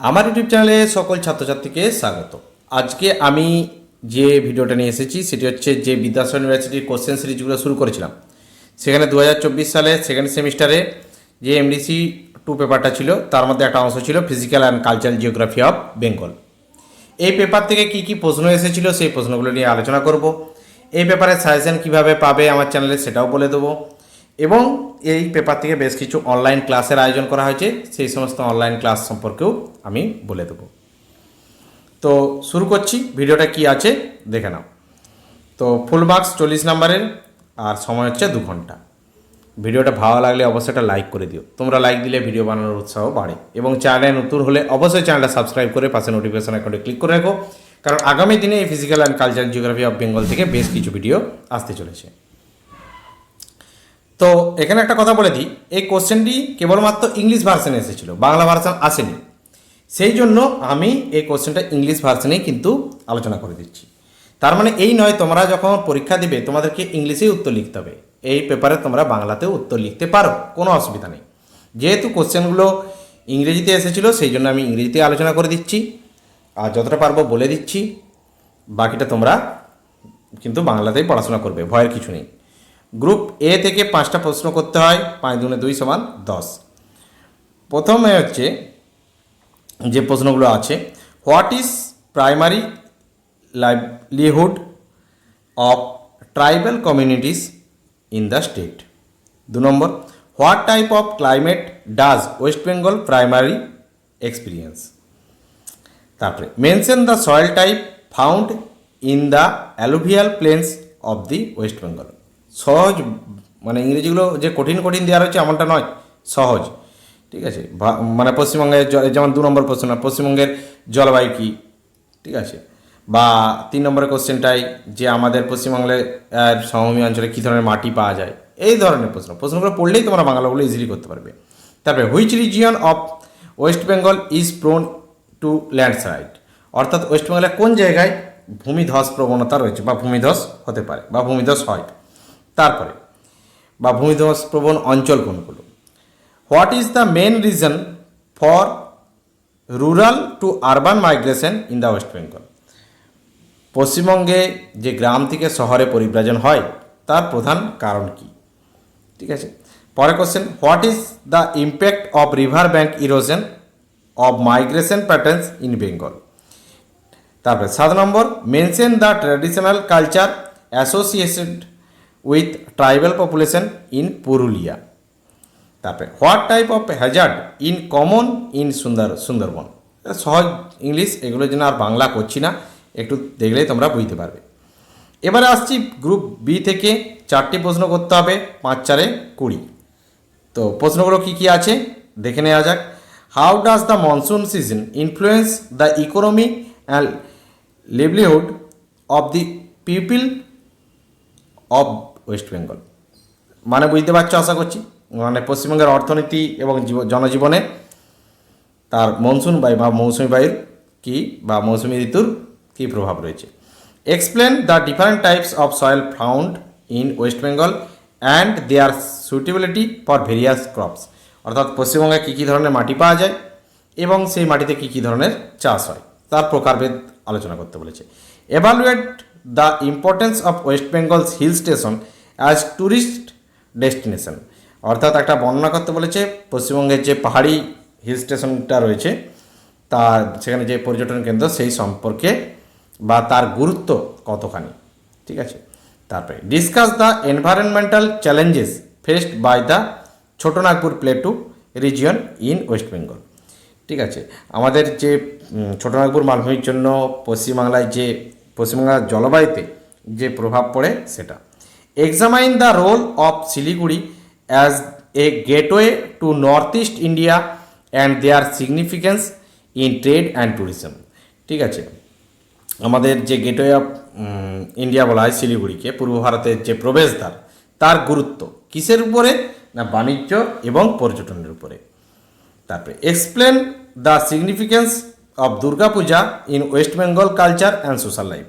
আমার ইউটিউব চ্যানেলে সকল ছাত্রছাত্রীকে স্বাগত। আজকে আমি যে ভিডিওটা নিয়ে এসেছি, সেটি হচ্ছে যে বিদ্যাসাগর ইউনিভার্সিটির কোশ্চেন সিরিজগুলো শুরু করেছিলাম। সেখানে দু হাজার চব্বিশ সালে সেকেন্ড সেমিস্টারে যে এমডিসি টু পেপারটা ছিল, তার মধ্যে একটা অংশ ছিল physical and cultural geography of Bengal এই পেপার থেকে কি কি প্রশ্ন এসেছিল, সেই প্রশ্নগুলো নিয়ে আলোচনা করব। এই পেপারে সাজেশন কীভাবে পাবে আমার চ্যানেলে সেটাও বলে দেবো। এবং এই পেপার থেকে বেশ কিছু অনলাইন ক্লাসের আয়োজন করা হয়েছে। সেই সমস্ত অনলাইন ক্লাস সম্পর্কেও আমি বলে দেবো। তো শুরু করছি। ভিডিওটা কি আছে দেখে নাও। তো ফুল মার্কস চল্লিশ নাম্বারের, আর সময় হচ্ছে দু ঘণ্টা। ভিডিওটা ভালো লাগলে অবশ্যই একটা লাইক করে দিও। তোমরা লাইক দিলে ভিডিও বানানোর উৎসাহ বাড়ে। এবং চ্যানেলে নতুন হলে অবশ্যই চ্যানেলটা সাবস্ক্রাইব করে পাশে নোটিফিকেশন অ্যাকাউন্টে ক্লিক করে রাখো। কারণ আগামী দিনে এই physical and cultural geography of Bengal থেকে বেশ কিছু ভিডিও আসতে চলেছে। তো এখানে একটা কথা বলে দিই, এই কোশ্চেনটি কেবলমাত্র ইংলিশ ভার্সনে এসেছিল, বাংলা ভার্সন আসেনি। সেই জন্য আমি এই কোশ্চেনটা ইংলিশ ভার্সনেই কিন্তু আলোচনা করে দিচ্ছি। তার মানে এই নয়, তোমরা যখন পরীক্ষা দিবে, তোমাদেরকে ইংলিশেই উত্তর লিখতে হবে। এই পেপারে তোমরা বাংলাতেও উত্তর লিখতে পারো, কোনো অসুবিধা নেই। যেহেতু কোশ্চেনগুলো ইংরেজিতে এসেছিল, সেই জন্য আমি ইংরেজিতে আলোচনা করে দিচ্ছি। আর যতটা পারব বলে দিচ্ছি, বাকিটা তোমরা কিন্তু বাংলাতেই পড়াশোনা করবে, ভয়ের কিছু নেই। গ্রুপ এ থেকে পাঁচটা প্রশ্ন করতে হয়, পাঁচ দুনে দুই সমান দশ। প্রথমে হচ্ছে যে প্রশ্নগুলো আছে, what is primary livelihood of tribal communities in the state? দু নম্বর, what type of climate does West Bengal primary experience? তারপরে, mention the soil type found in the alluvial plains of the West Bengal. সহজ মানে ইংরেজিগুলো যে কঠিন কঠিন দেওয়া রয়েছে এমনটা নয়, সহজ। ঠিক আছে? মানে পশ্চিমবঙ্গের যেমন দু নম্বর প্রশ্ন, পশ্চিমবঙ্গের জলবায়ু কী? ঠিক আছে? বা তিন নম্বরের কোশ্চেনটাই, যে আমাদের পশ্চিমবাংলার সমভূমি অঞ্চলে কী ধরনের মাটি পাওয়া যায়? এই ধরনের প্রশ্ন। প্রশ্নগুলো পড়লেই তোমরা বাংলাগুলো ইজিলি করতে পারবে। তারপরে which region of West Bengal is prone to landslide অর্থাৎ ওয়েস্ট বেঙ্গলের কোন জায়গায় ভূমিধস প্রবণতা রয়েছে, বা ভূমিধস হতে পারে, বা ভূমিধস হয়? তারপরে, বা ভূমিধস প্রবণ অঞ্চল কোনগুলো? What is the main reason for rural to urban migration in the West Bengal পশ্চিমবঙ্গে যে গ্রাম থেকে শহরে পরিব্রাজন হয়, তার প্রধান কারণ কি? ঠিক আছে? পরের question what is the impact of river bank erosion of migration patterns in Bengal তারপরে, সাত নম্বর mention the traditional culture associated with tribal population in Purulia তারপরে what type of hazard in common in সুন্দর সুন্দরবন সহজ English এগুলোর জন্য আর বাংলা করছি না, একটু দেখলেই তোমরা বুঝতে পারবে। এবারে আসছি গ্রুপ বি থেকে চারটি প্রশ্ন করতে হবে, পাঁচ, চারে কুড়ি। তো প্রশ্নগুলো কী কী আছে? দেখে নেওয়া যাক। How does the monsoon season influence the economy and livelihood of the people of West Bengal. মানে বুঝতে পারছ আশা করছি? মানে পশ্চিমবঙ্গের অর্থনীতি এবং জীব- জনজীবনে তার মনসুন বায়ু বা মৌসুমি বায়ুর কী বা মৌসুমি ঋতুর কী প্রভাব রয়েছে। Explain the different types of soil found in West Bengal and their suitability for various crops অর্থাৎ পশ্চিমবঙ্গে কী কী ধরনের মাটি পাওয়া যায় এবং সেই মাটিতে কী কী ধরনের চাষ হয়, তার প্রকারভেদ আলোচনা করতে বলেছে। Evaluate the importance of West Bengal's hill station as tourist destination অর্থাৎ একটা বর্ণনা করতে বলেছে, পশ্চিমবঙ্গের যে পাহাড়ি হিল স্টেশনটা রয়েছে তার সেখানে যে পর্যটন কেন্দ্র, সেই সম্পর্কে বা তার গুরুত্ব কতখানি? ঠিক আছে? তারপরে discuss the environmental challenges faced by the Chhotanagpur plateau region in West Bengal ঠিক আছে? আমাদের যে ছোটনাগপুর মালভূমির জন্য পশ্চিমবাংলায় যে, পশ্চিমবাংলার জলবায়ুতে যে প্রভাব পড়ে সেটা। Examine the role of Siliguri as a gateway to north east India and their significance in trade and tourism ঠিক আছে? আমাদের যে গেটওয়ে অফ ইন্ডিয়া বলা হয় শিলিগুড়িকে, পূর্ব ভারতের যে প্রবেশদ্বার, তার গুরুত্ব কিসের উপরে? না বাণিজ্য এবং পর্যটনের উপরে। তারপরে explain the significance of Durga Puja in West Bengal culture and social life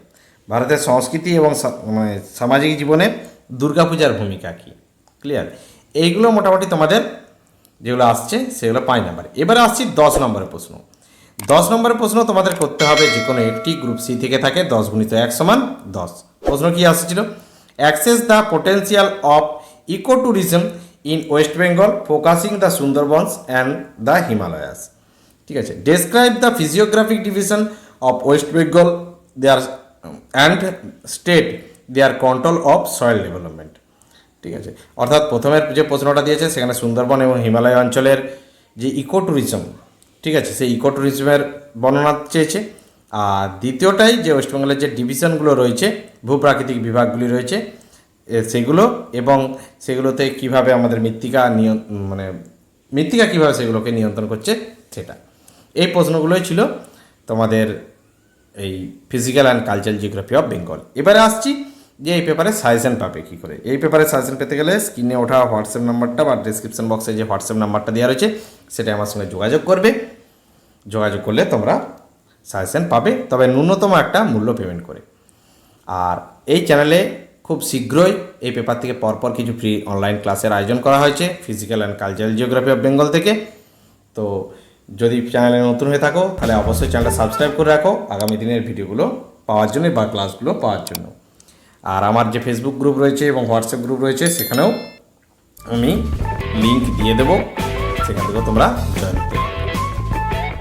ভারতের সংস্কৃতি এবং মানে সামাজিক জীবনে দুর্গাপূজার ভূমিকা কী? ক্লিয়ার এইগুলো মোটামুটি তোমাদের যেগুলো আসছে সেগুলো পাঁচ নাম্বার এবারে আসছি দশ নম্বরের প্রশ্ন। দশ নম্বরের প্রশ্ন তোমাদের করতে হবে যে কোনো একটি গ্রুপ সি থেকে থাকে দশ গুণিত এক সমান দশ। প্রশ্ন কী আসছিল? Access the potential of eco tourism in West Bengal focusing the Sundarbans and the Himalayas ঠিক আছে? Describe the physiographic division of West Bengal their and state their control of soil development ঠিক আছে? অর্থাৎ প্রথমের যে প্রশ্নটা দিয়েছে সেখানে সুন্দরবন এবং হিমালয় অঞ্চলের যে ইকো ট্যুরিজম ঠিক আছে? সেই ইকো ট্যুরিজমের বর্ণনা চেয়েছে। আর দ্বিতীয়টাই যে ওয়েস্টবেঙ্গলের যে ডিভিশনগুলো রয়েছে, ভূপ্রাকৃতিক বিভাগগুলি রয়েছে সেগুলো এবং সেগুলোতে কীভাবে আমাদের মৃত্তিকা নিয়ন মানে মৃত্তিকা কীভাবে সেগুলোকে নিয়ন্ত্রণ করছে, সেটা। এই প্রশ্নগুলোই ছিল তোমাদের এই physical and cultural geography of Bengal এবারে আসছি যে এই পেপারে সাজেশন পাবে কী করে? এই পেপারে সাজেশন পেতে গেলে স্ক্রিনে ওঠা হোয়াটসঅ্যাপ নাম্বারটা বা ডিসক্রিপশন বক্সে যে হোয়াটসঅ্যাপ নাম্বারটা দেওয়া রয়েছে, সেটা আমার সঙ্গে যোগাযোগ করবে। যোগাযোগ করলে তোমরা সাজেশন পাবে, তবে ন্যূনতম একটা মূল্য পেমেন্ট করে। আর এই চ্যানেলে খুব শীঘ্রই এই পেপার থেকে পরপর কিছু ফ্রি অনলাইন ক্লাসের আয়োজন করা হয়েছে physical and cultural geography of Bengal থেকে। তো যদি চ্যানেলে নতুন হয়ে থাকো, তাহলে অবশ্যই চ্যানেলটা সাবস্ক্রাইব করে রাখো। আগামী দিনের ভিডিওগুলো পাওয়ার জন্য বা ক্লাসগুলো পাওয়ার জন্য। আর আমার যে ফেসবুক গ্রুপ রয়েছে এবং হোয়াটসঅ্যাপ গ্রুপ রয়েছে, সেখানেও আমি লিঙ্ক দিয়ে দেবো। সেখান থেকেও তোমরা জয়েন করতে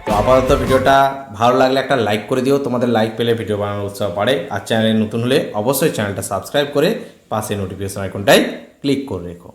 তো আপাতত ভিডিওটা ভালো লাগলে একটা লাইক করে দিও। তোমাদের লাইক পেলে ভিডিও বানানোর উৎসাহ বাড়ে। আর চ্যানেলে নতুন হলে অবশ্যই চ্যানেলটা সাবস্ক্রাইব করে পাশে নোটিফিকেশন আইকনটাই ক্লিক করে রেখো।